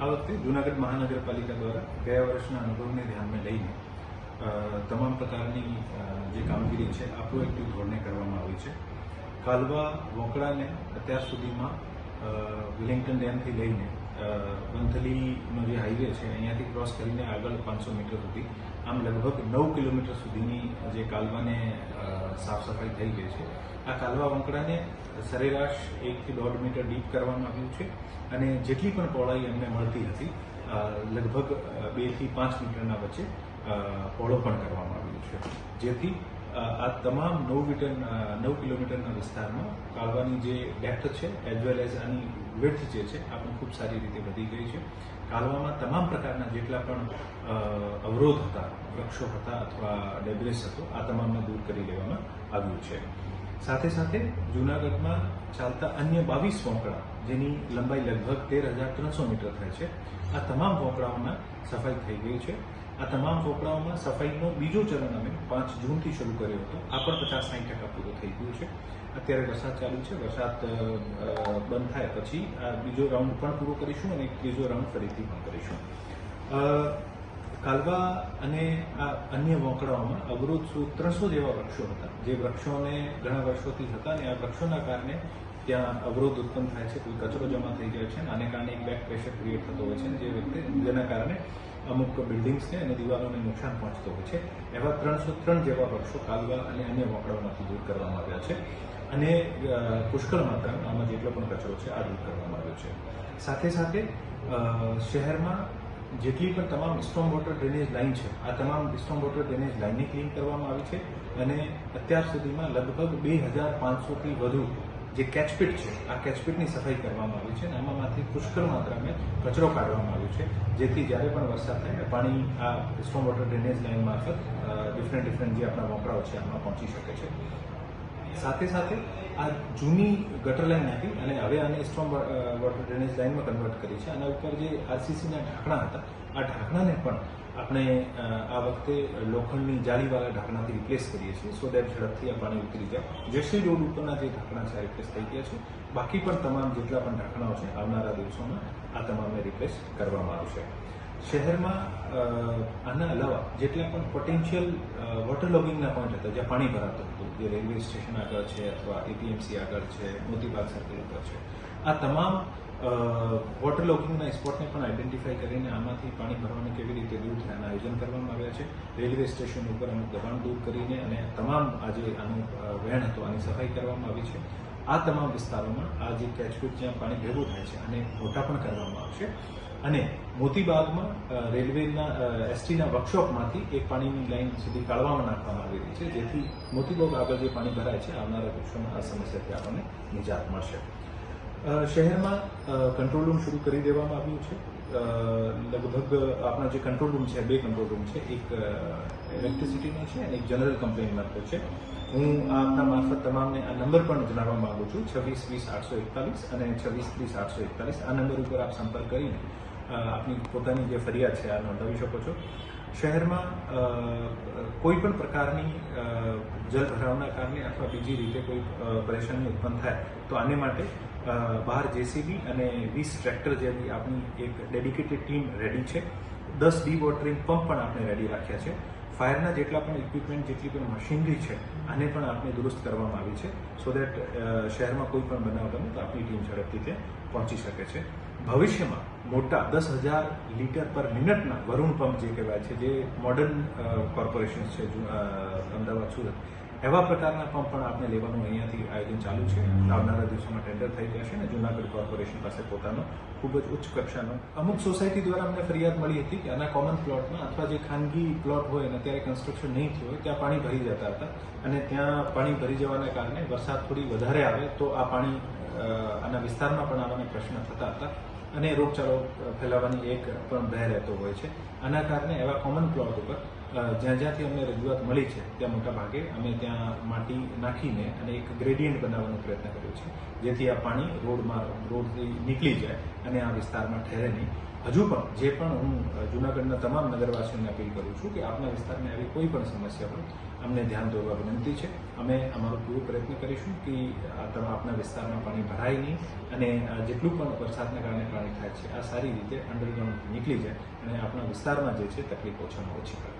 આ વખતે જૂનાગઢ મહાનગરપાલિકા દ્વારા ગયા વર્ષના અનુભવને ધ્યાનમાં લઈને તમામ પ્રકારની જે કામગીરી છે, આ પ્રોએક્ટિવ ધોરણે કરવામાં આવી છે. કાલવા વોંકડાને અત્યાર સુધીમાં વિલિંગ્ટન ડેમથી લઈને વંથલીનો જે હાઈવે છે, અહીંયાથી ક્રોસ કરીને આગળ પાંચસો મીટર સુધી, આમ લગભગ નવ કિલોમીટર સુધીની જે કાલવાને સાફ સફાઈ થઈ ગઈ છે. આ કાલવા વંકડાને સરેરાશ એકથી દોઢ મીટર ડીપ કરવામાં આવ્યું છે અને જેટલી પણ પહોળાઈ અમને મળતી હતી લગભગ બેથી પાંચ મીટરના વચ્ચે પહોળો પણ કરવામાં આવ્યું છે. જેથી આ તમામ નવ મીટર નવ કિલોમીટરના વિસ્તારમાં કાલવાની જે ડેપ્થ છે એઝ વેલ એઝ આની વિડ્થ જે છે, આ પણ ખૂબ સારી રીતે વધી ગઈ છે. કાલવામાં તમામ પ્રકારના જેટલા પણ અવરોધ હતા, વૃક્ષો હતા અથવા ડેબ્રેસ હતો, આ તમામને દૂર કરી લેવામાં આવ્યું છે. સાથે સાથે જૂનાગઢમાં ચાલતા અન્ય બાવીસ વોંકડા જેની લંબાઈ લગભગ તેર હજાર ત્રણસો મીટર થાય છે, આ તમામ વોંકડાઓના સફાઈ થઈ ગઈ છે. આ તમામ વોંકડાઓમાં સફાઈનો બીજો ચરણ અમે પાંચ જૂનથી શરૂ કર્યો હતો. આ પણ પચાસ સાઠ ટકા પૂરો થઈ ગયું છે. અત્યારે વરસાદ ચાલુ છે. વરસાદ બંધ થાય પછી આ બીજો રાઉન્ડ પણ પૂરો કરીશું અને ત્રીજો રાઉન્ડ ફરીથી પણ કરીશું. કાલવા અને આ અન્ય વોંકડાઓમાં અવરોધ ત્રણસો જેવા વૃક્ષો હતા. જે વૃક્ષોને ઘણા વર્ષોથી હતા અને આ વૃક્ષોના કારણે ત્યાં અવરોધ ઉત્પન્ન થાય છે. કોઈ કચરો જમા થઈ જાય છે અને આને કારણે એક બેક પ્રેશર ક્રિએટ થતો હોય છે. જે વ્યક્તિ, જેના કારણે અમુક બિલ્ડિંગ્સને અને દિવાલોને નુકસાન પહોંચતું હોય છે. એવા ત્રણસો ત્રણ જેવા વૃક્ષો કાલવા અને અન્ય વોંકડાઓમાંથી દૂર કરવામાં આવ્યા છે. અને પુષ્કળ માત્રામાં આમાં જેટલો પણ કચરો છે, આ દૂર કરવામાં આવ્યો છે. સાથે સાથે શહેરમાં જેટલી પણ તમામ સ્ટોમ વોટર ડ્રેનેજ લાઇન છે, આ તમામ સ્ટોમ વોટર ડ્રેનેજ લાઇનને ક્લીન કરવામાં આવી છે. અને અત્યાર સુધીમાં લગભગ બે હજાર પાંચસોથી વધુ જે કેચપીટ છે, આ કેચપીટની સફાઈ કરવામાં આવી છે અને આમાંથી પુષ્કળ માત્રામાં કચરો કાઢવામાં આવ્યો છે, જેથી જ્યારે પણ વરસાદ થાય પાણી આ સ્ટ્રોંગ વોટર ડ્રેનેજ લાઇન મારફત ડિફરન્ટ ડિફરન્ટ જે આપણા વપરાઓ છે, આમાં પહોંચી શકે છે. સાથે સાથે આ જૂની ગટર લાઇન હતી અને હવે આને સ્ટ્રોમ વોટર ડ્રેનેજ લાઇનમાં કન્વર્ટ કરી છે. આના ઉપર જે આરસીસીના ઢાંકણા હતા, આ ઢાંકણાને પણ આપણે આ વખતે લોખંડની જાળીવાળા ઢાંકણાથી રિપ્લેસ કરીએ છીએ. સો દેટ ઝડપથી આ પાણી ઉતરી જાય. જેસી રોડ ઉપરના જે ઢાંકણા છે રિપ્લેસ થઈ ગયા છે. બાકી પણ તમામ જેટલા પણ ઢાંકણાઓ છે, આવનારા દિવસોમાં આ તમામને રિપ્લેસ કરવામાં આવશે. શહેરમાં આના અલાવા જેટલા પણ પોટેન્શિયલ વોટર લોગિંગના પોઈન્ટ હતા, જ્યાં પાણી ભરાતું હતું, જે રેલવે સ્ટેશન આગળ છે, અથવા એપીએમસી આગળ છે, મોતીબાગ સર્કલ ઉપર છે, આ તમામ વોટર લોગિંગના સ્પોટને પણ આઈડેન્ટિફાઈ કરીને આમાંથી પાણી ભરવાને કેવી રીતે દૂર થાય એના આયોજન કરવામાં આવ્યા છે. રેલવે સ્ટેશન ઉપર અમુક દબાણ દૂર કરીને અને તમામ આજે આનું વહેણ હતો, આની સફાઈ કરવામાં આવી છે. આ તમામ વિસ્તારોમાં આ જે કેચપીટ જ્યાં પાણી ભેગું થાય છે અને મોટા પણ કરવામાં આવશે. અને મોતીબાગમાં રેલવેના એસટીના વર્કશોપમાંથી એક પાણીની લાઈન સુધી કાઢવામાં નાખવામાં આવી રહી છે. જેથી મોતીબાગ આગળ જે પાણી ભરાય છે, આવનારા વર્ષોમાં આ સમસ્યાથી આપણને નિજાત મળશે. શહેરમાં કંટ્રોલ રૂમ શરૂ કરી દેવામાં આવ્યું છે. લગભગ આપણા જે કંટ્રોલ રૂમ છે, બે કંટ્રોલ રૂમ છે. એક ઇલેક્ટ્રિસિટીનો છે અને એક જનરલ કમ્પ્લેન મારફત છે. હું આપના મારફત તમામને આ નંબર પણ જણાવવા માંગુ છું. છવ્વીસ વીસ આઠસો એકતાલીસ અને છવ્વીસ ત્રીસ આઠસો એકતાલીસ. આ નંબર ઉપર આપ સંપર્ક કરીને આપની પોતાની જે ફરિયાદ છે, આ નોંધાવી શકો છો. શહેરમાં કોઈ પણ પ્રકારની જલભરાવના જલ કારણે અથવા બીજી રીતે કોઈ પરેશાની ઉત્પન્ન થાય, તો આને માટે બહાર જેસીબી અને વીસ ટ્રેક્ટર જેવી આપણી એક ડેડિકેટેડ ટીમ રેડી છે. દસ ડી વોટરિંગ પંપ પણ આપણે રેડી રાખ્યા છે. ફાયરના જેટલા પણ ઇક્વિપમેન્ટ જેટલી પણ મશીનરી છે, આને પણ આપણે દુરુસ્ત કરવામાં આવી છે સો દેટ શહેરમાં કોઈ પણ બનાવ બને તો આપણી ટીમ ઝડપથી ત્યાં પહોંચી શકે છે. ભવિષ્યમાં મોટા દસ હજાર લીટર પર મિનિટના વરુણ પંપ જે કહેવાય છે જે મોડર્ન કોર્પોરેશન છે અમદાવાદ સુરત એવા પ્રકારના પંપ પણ આપણે લેવાનું અહીંયાથી આયોજન ચાલુ છે. આવનારા દિવસોમાં ટેન્ડર થઈ જશે અને જુનાગઢ કોર્પોરેશન પાસે પોતાનો ખૂબ જ ઉચ્ચ કક્ષાનો. અમુક સોસાયટી દ્વારા અમને ફરિયાદ મળી હતી કે આના કોમન પ્લોટમાં અથવા જે ખાનગી પ્લોટ હોય અને અત્યારે કન્સ્ટ્રક્શન નહીં થયું હોય ત્યાં પાણી ભરી જતા હતા. અને ત્યાં પાણી ભરી જવાના કારણે વરસાદ થોડી વધારે આવે તો આ પાણી આના વિસ્તારમાં પણ આવવાના પ્રશ્ન થતા હતા. અને રોગચાળો ફેલાવાની એક પણ ભય રહેતો હોય છે. આના કારણે એવા કોમન પ્લોટ ઉપર જ્યાં જ્યાંથી અમને રજૂઆત મળી છે, ત્યાં મોટા ભાગે અમે ત્યાં માટી નાખીને અને એક ગ્રેડિયન્ટ બનાવવાનો પ્રયત્ન કર્યો છે, જેથી આ પાણી રોડમાં, રોડથી નીકળી જાય અને આ વિસ્તારમાં ઠેરે નહીં. હજુ પણ, જે પણ હું જૂનાગઢના તમામ નગરવાસીઓને અપીલ કરું છું કે આપના વિસ્તારની આવી કોઈ પણ સમસ્યા હોય, અમને ધ્યાન દોરવા વિનંતી છે. અમે અમારો પૂરો પ્રયત્ન કરીશું કે આ તમામ આપના વિસ્તારમાં પાણી ભરાય નહીં અને જેટલું પણ વરસાદના કારણે પાણી થાય છે, આ સારી રીતે અંડરગ્રાઉન્ડ નીકળી જાય અને આપણા વિસ્તારમાં જે છે તકલીફ ઓછામાં ઓછી કરે